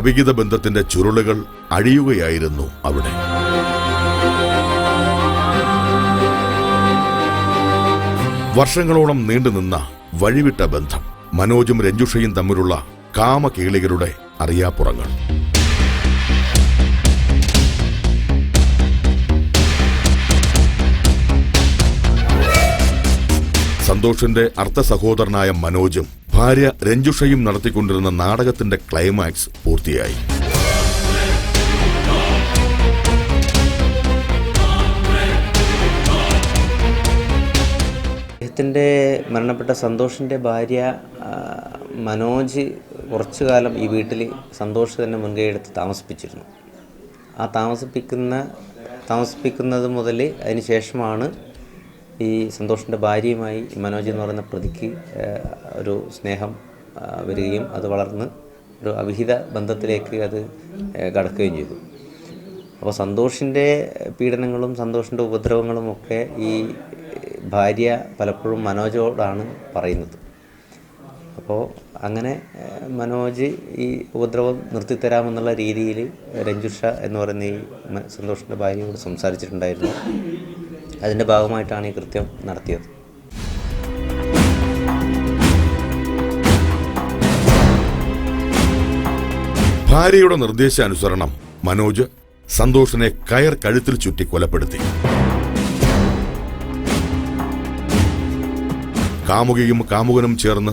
അവിഹിത ബന്ധത്തിന്റെ ചുരുളുകൾ അഴിയുകയായിരുന്നു അവിടെ. വർഷങ്ങളോളം നീണ്ടുനിന്ന വഴിവിട്ട ബന്ധം മനോജും രഞ്ജുഷയും തമ്മിലുള്ള കാമകേളികളുടെ അറിയാപ്പുറങ്ങൾ. സന്തോഷിന്റെ അർത്ഥ സഹോദരനായ മനോജും ഭാര്യ രഞ്ജുഷയും നടത്തിക്കൊണ്ടിരുന്ന നാടകത്തിന്റെ ക്ലൈമാക്സ് പൂർത്തിയായി. അദ്ദേഹത്തിന്റെ മരണപ്പെട്ട സന്തോഷിന്റെ ഭാര്യ മനോജ് കുറച്ചു കാലം ഈ വീട്ടിൽ സന്തോഷ് തന്നെ മുൻകൈ എടുത്ത് താമസിപ്പിച്ചിരുന്നു. ആ താമസിപ്പിക്കുന്ന താമസിപ്പിക്കുന്നത് മുതൽ അതിന് ശേഷമാണ് ഈ സന്തോഷിന്റെ ഭാര്യയുമായി മനോജ് എന്ന് പറയുന്ന പ്രതിക്ക് ഒരു സ്നേഹം വരികയും അത് വളർന്ന് ഒരു അവിഹിത ബന്ധത്തിലേക്ക് അത് കടക്കുകയും ചെയ്തു. അപ്പോൾ സന്തോഷിന്റെ പീഡനങ്ങളും സന്തോഷിന്റെ ഉപദ്രവങ്ങളും ഒക്കെ ഈ ഭാര്യ പലപ്പോഴും മനോജോടാണ് പറയുന്നത്. അപ്പോൾ അങ്ങനെ മനോജ് ഈ ഉപദ്രവം നിർത്തിത്തരാമെന്നുള്ള രീതിയിൽ രഞ്ജുഷ എന്ന് പറയുന്ന ഈ സന്തോഷിന്റെ ഭാര്യയോട് സംസാരിച്ചിട്ടുണ്ടായിരുന്നു. അതിന്റെ ഭാഗമായിട്ടാണ് ഈ കൃത്യം നടത്തിയത്. ഭാര്യയുടെ നിർദ്ദേശാനുസരണം മനോജ് സന്തോഷിനെ കയർ കഴുത്തിൽ ചുറ്റി കൊലപ്പെടുത്തി. കാമുകയും കാമുകനും ചേർന്ന്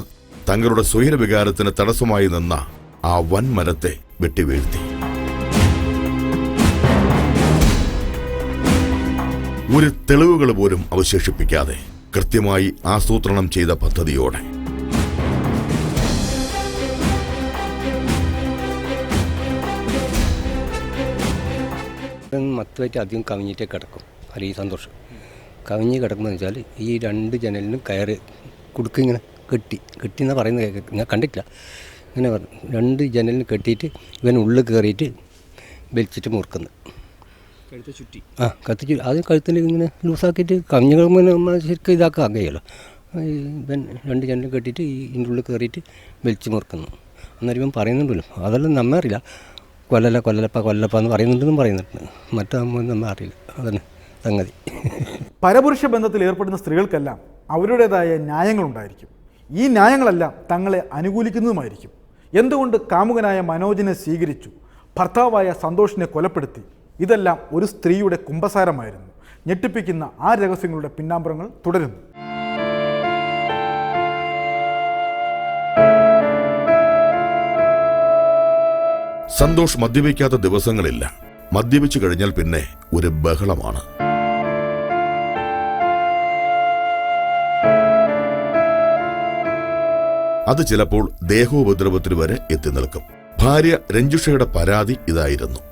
തങ്ങളുടെ സ്വൈരവികാരത്തിന് തടസ്സമായി നിന്ന ആ വൻമരത്തെ വെട്ടിവീഴ്ത്തി. ഒരു തെളിവുകൾ പോലും അവശേഷിപ്പിക്കാതെ കൃത്യമായി ആസൂത്രണം ചെയ്ത പദ്ധതിയോടെ. മത്തുമായിട്ട് അധികം കവിഞ്ഞിട്ടേ കിടക്കും. അല്ല ഈ സന്തോഷം. കവിഞ്ഞ് കിടക്കുമ്പോൾ വെച്ചാൽ ഈ രണ്ട് ജനലിനും കയറ് കുടുക്ക് ഇങ്ങനെ കെട്ടി. കെട്ടി എന്നാ പറയുന്നത് ഞാൻ കണ്ടിട്ടില്ല. ഇങ്ങനെ പറഞ്ഞു. രണ്ട് ജനലിന് കെട്ടിയിട്ട് ഇവൻ ഉള്ളിൽ കയറിയിട്ട് വലിച്ചിട്ട് മുറുക്കുന്നു. കഴുത്ത് ചുറ്റി ആ കത്തിച്ച് ആദ്യം കഴുത്തിൽ ഇങ്ങനെ ലൂസാക്കിയിട്ട് കവിഞ്ഞ് കിടക്കുമ്പോൾ നമ്മൾ ശരിക്കും ഇതാക്കാൻ കഴിയുമല്ലോ. ഈ ഇവൻ രണ്ട് ജനലും കെട്ടിയിട്ട് ഈ ഇതിന്റെ ഉള്ളിൽ കയറിയിട്ട് വലിച്ചു മുറുക്കുന്നു. അന്നേരം ഇവൻ പറയുന്നുണ്ടല്ലോ അതെല്ലാം നമ്മ അറിയില്ല. കൊല്ലല കൊല്ലലപ്പ കൊല്ലപ്പ എന്ന് പറയുന്നുണ്ടെന്നും പറയുന്നുണ്ട്. മറ്റാകുമ്പോൾ നമ്മ അറിയില്ല. അതന്നെ സംഗതി. പരപുരുഷ ബന്ധത്തിൽ ഏർപ്പെടുന്ന സ്ത്രീകൾക്കെല്ലാം അവരുടേതായ ന്യായങ്ങളുണ്ടായിരിക്കും. ഈ ന്യായങ്ങളെല്ലാം തങ്ങളെ അനുകൂലിക്കുന്നതുമായിരിക്കും. എന്തുകൊണ്ട് കാമുകനായ മനോജിനെ സ്വീകരിച്ചു? ഭർത്താവായ സന്തോഷിനെ കൊലപ്പെടുത്തി? ഇതെല്ലാം ഒരു സ്ത്രീയുടെ കുംഭസാരമായിരുന്നു ഞെട്ടിപ്പിക്കുന്ന ആ രഹസ്യങ്ങളുടെ പിന്നാമ്പുറങ്ങൾ തുടരുന്നു. സന്തോഷ് മദ്യപിക്കാത്ത ദിവസങ്ങളില്ല. മദ്യപിച്ചു കഴിഞ്ഞാൽ പിന്നെ ഒരു ബഹളമാണ്. അത് ചിലപ്പോൾ ദേഹോപദ്രവത്തിന് വരെ എത്തി നിൽക്കും. ഭാര്യ രഞ്ജുഷയുടെ പരാതി ഇതായിരുന്നു.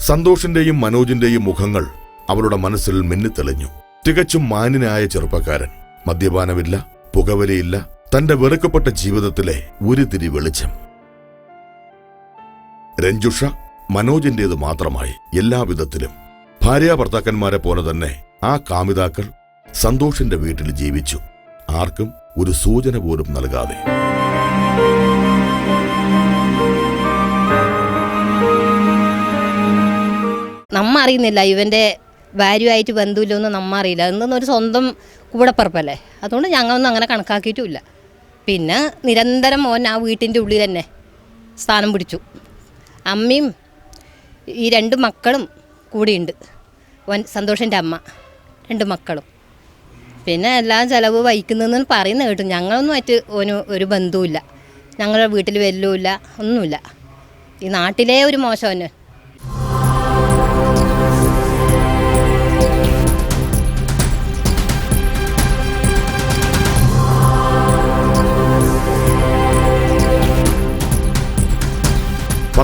സന്തോഷിന്റെയും മനോജിന്റെയും മുഖങ്ങൾ അവരുടെ മനസ്സിൽ മിന്നിത്തെളിഞ്ഞു. തികച്ചും മാന്യനായ ചെറുപ്പക്കാരൻ. മദ്യപാനമില്ല പുകവലിയില്ല തന്റെ വെറുക്കപ്പെട്ട ജീവിതത്തിലെ ഉരുതിരി വെളിച്ചം. രഞ്ജുഷ മനോജിന്റേത് മാത്രമായി എല്ലാവിധത്തിലും. ഭാര്യ ഭർത്താക്കന്മാരെ പോലെ തന്നെ ആ കാമിതാക്കൾ സന്തോഷിന്റെ വീട്ടിൽ ജീവിച്ചു. ആർക്കും ഒരു സൂചന പോലും നൽകാതെ. നമ്മ അറിയുന്നില്ല ഇവന്റെ വാല്യൂ ഭാര്യയായിട്ട് ബന്ധമില്ലെന്ന് നമ്മ അറിയില്ല എന്തെന്ന് ഒരു സ്വന്തം കൂടപ്പറപ്പല്ലേ? അതുകൊണ്ട് ഞങ്ങളൊന്നും അങ്ങനെ കണക്കാക്കിയിട്ടുമില്ല. പിന്നെ നിരന്തരം മോൻ ആ വീട്ടിന്റെ ഉള്ളിൽ തന്നെ സ്ഥാനം പിടിച്ചു. അമ്മയും ഈ രണ്ട് മക്കളും കൂടിയുണ്ട്. ഓൻ സന്തോഷിന്റെ അമ്മ രണ്ട് മക്കളും. പിന്നെ എല്ലാം ചിലവ് വഹിക്കുന്നതെന്ന് പറയുന്ന കേട്ടു. ഞങ്ങളൊന്നും ആയിട്ട് ഓന് ഒരു ബന്ധവുമില്ല. ഞങ്ങളുടെ വീട്ടിൽ വരലുമില്ല ഒന്നുമില്ല. ഈ നാട്ടിലേ ഒരു മോശം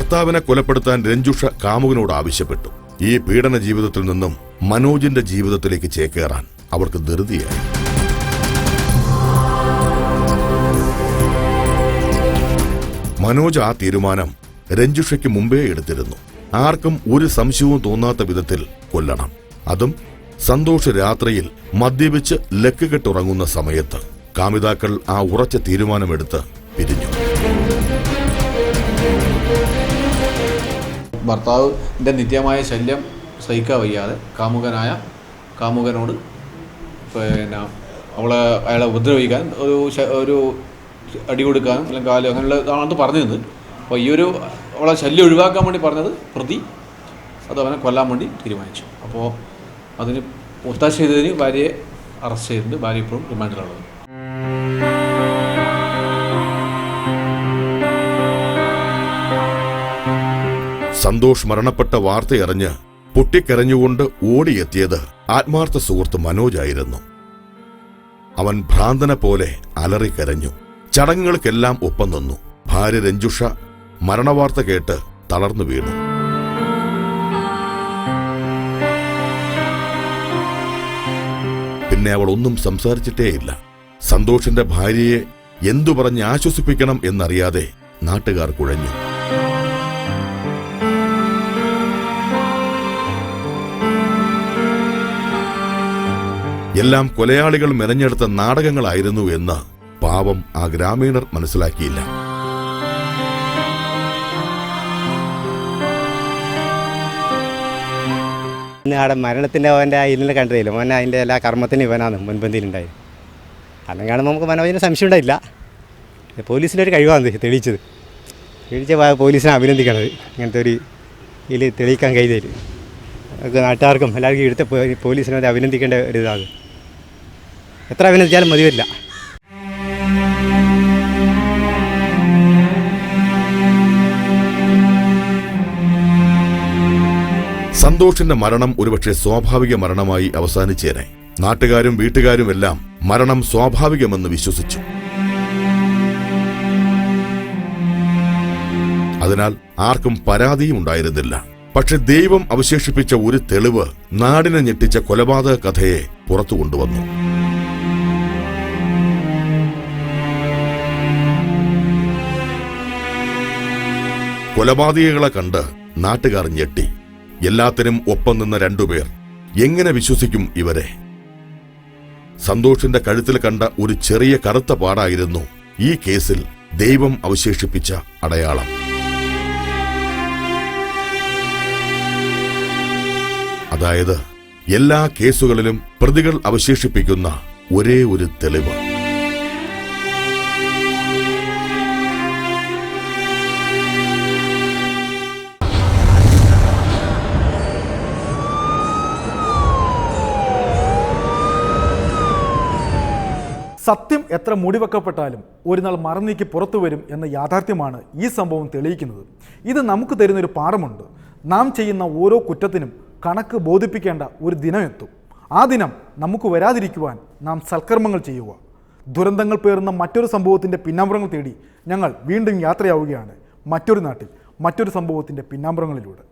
ഭർത്താവിനെ കൊലപ്പെടുത്താൻ രഞ്ജുഷ കാമുകനോട് ആവശ്യപ്പെട്ടു. ഈ പീഡന ജീവിതത്തിൽ നിന്നും മനോജിന്റെ ജീവിതത്തിലേക്ക് ചേക്കേറാൻ അവർക്ക് ധൃതിയായി. മനോജ് ആ തീരുമാനം രഞ്ജുഷയ്ക്ക് മുമ്പേ എടുത്തിരുന്നു. ആർക്കും ഒരു സംശയവും തോന്നാത്ത വിധത്തിൽ കൊല്ലണം. അതും സന്തോഷ രാത്രിയിൽ മദ്യപിച്ച് ലക്കുകെട്ടുറങ്ങുന്ന സമയത്ത് കാമിതാക്കൾ ആ ഉറച്ച തീരുമാനമെടുത്ത് പിരിഞ്ഞു. ഭർത്താവിന്റെ നിത്യമായ ശല്യം സഹിക്കാൻ വയ്യാതെ കാമുകനായ കാമുകനോട് പിന്നെ അവളെ അയാളെ ഉപദ്രവിക്കാൻ ഒരു ഒരു അടി കൊടുക്കാനും അല്ലെങ്കിൽ കാലോ അങ്ങനെയുള്ള ഇതാണെന്ന് പറഞ്ഞത് അപ്പോൾ ഈ ഒരു അവളെ ശല്യം ഒഴിവാക്കാൻ വേണ്ടി പറഞ്ഞത് പ്രതി. അത് അവനെ കൊല്ലാൻ വേണ്ടി തീരുമാനിച്ചു. അപ്പോൾ അതിന് ഒത്താശ ചെയ്തതിന് ഭാര്യയെ അറസ്റ്റ് ചെയ്തിട്ടുണ്ട്. ഭാര്യ ഇപ്പോഴും റിമാൻഡിലുള്ളത് സന്തോഷ് മരണപ്പെട്ട വാർത്തയറിഞ്ഞ് പൊട്ടിക്കരഞ്ഞുകൊണ്ട് ഓടിയെത്തിയത് ആത്മാർത്ഥ സുഹൃത്ത് മനോജായിരുന്നു അവൻ ഭ്രാന്തനെ പോലെ അലറിക്കരഞ്ഞു. ചടങ്ങുകൾക്കെല്ലാം ഒപ്പം നിന്നു. ഭാര്യ രഞ്ജുഷ മരണവാർത്ത കേട്ട് തളർന്നു വീണു. പിന്നെ അവൾ ഒന്നും സംസാരിച്ചിട്ടേയില്ല. സന്തോഷിന്റെ ഭാര്യയെ എന്തു പറഞ്ഞ് ആശ്വസിപ്പിക്കണം എന്നറിയാതെ നാട്ടുകാർ കുഴഞ്ഞു. എല്ലാം കൊലയാളികൾ മെനഞ്ഞെടുത്ത നാടകങ്ങളായിരുന്നു എന്ന് പാവം ആ ഗ്രാമീണർ മനസ്സിലാക്കിയില്ല. അവിടെ മരണത്തിന്റെ അവന്റെ ഇതിൽ കണ്ടതില്ല മോനെ അതിന്റെ എല്ലാ കർമ്മത്തിനും ഇവനാണ് മുൻപന്തിയിലുണ്ടായത്. അല്ലെങ്കിൽ നമുക്ക് മനോജിന് സംശയം ഉണ്ടായില്ല. പോലീസിന്റെ ഒരു കഴിവാണ് തെളിയിച്ചത്. തെളിയിച്ച പോലീസിനെ അഭിനന്ദിക്കണത് ഇങ്ങനത്തെ ഒരു ഇതിൽ തെളിയിക്കാൻ കഴിഞ്ഞതിൽ നാട്ടുകാർക്കും എല്ലാവർക്കും ഇവിടുത്തെ പോലീസിനെ അഭിനന്ദിക്കേണ്ട ഒരു ഇതാണ്. എത്ര അഭിനന്ദിച്ചാലും മതി വരില്ല സന്തോഷിന്റെ മരണം ഒരുപക്ഷെ സ്വാഭാവിക മരണമായി അവസാനിച്ചേനെ. നാട്ടുകാരും വീട്ടുകാരും എല്ലാം മരണം സ്വാഭാവികമെന്ന് വിശ്വസിച്ചു. അതിനാൽ ആർക്കും പരാതിയും ഉണ്ടായിരുന്നില്ല പക്ഷെ ദൈവം അവശേഷിപ്പിച്ച ഒരു തെളിവ് നാടിനെ ഞെട്ടിച്ച കൊലപാതക കഥയെ പുറത്തു കൊണ്ടുവന്നു കൊലപാതകികളെ കണ്ട് നാട്ടുകാർ ഞെട്ടി. എല്ലാത്തിനും ഒപ്പം നിന്ന രണ്ടുപേർ എങ്ങനെ വിശ്വസിക്കും ഇവരെ? സന്തോഷിന്റെ കഴുത്തിൽ കണ്ട ഒരു ചെറിയ കറുത്ത പാടായിരുന്നു ഈ കേസിൽ ദൈവം അവശേഷിപ്പിച്ച അടയാളം. അതായത് എല്ലാ കേസുകളിലും പ്രതികൾ അവശേഷിപ്പിക്കുന്ന ഒരേ ഒരു തെളിവ്. സത്യം എത്ര മൂടിവെക്കപ്പെട്ടാലും ഒരു നാൾ മറന്നീക്ക് പുറത്തു വരും എന്ന യാഥാർത്ഥ്യമാണ് ഈ സംഭവം തെളിയിക്കുന്നത്. ഇത് നമുക്ക് തരുന്നൊരു പാഠമുണ്ട്. നാം ചെയ്യുന്ന ഓരോ കുറ്റത്തിനും കണക്ക് ബോധിപ്പിക്കേണ്ട ഒരു ദിനം എത്തും ആ ദിനം നമുക്ക് വരാതിരിക്കുവാൻ നാം സൽക്കർമ്മങ്ങൾ ചെയ്യുക. ദുരന്തങ്ങൾ പേറുന്ന മറ്റൊരു സംഭവത്തിന്റെ പിന്നാമ്പുറങ്ങൾ തേടി ഞങ്ങൾ വീണ്ടും യാത്രയാവുകയാണ് മറ്റൊരു നാട്ടിൽ മറ്റൊരു സംഭവത്തിന്റെ പിന്നാമ്പുറങ്ങളിലൂടെ.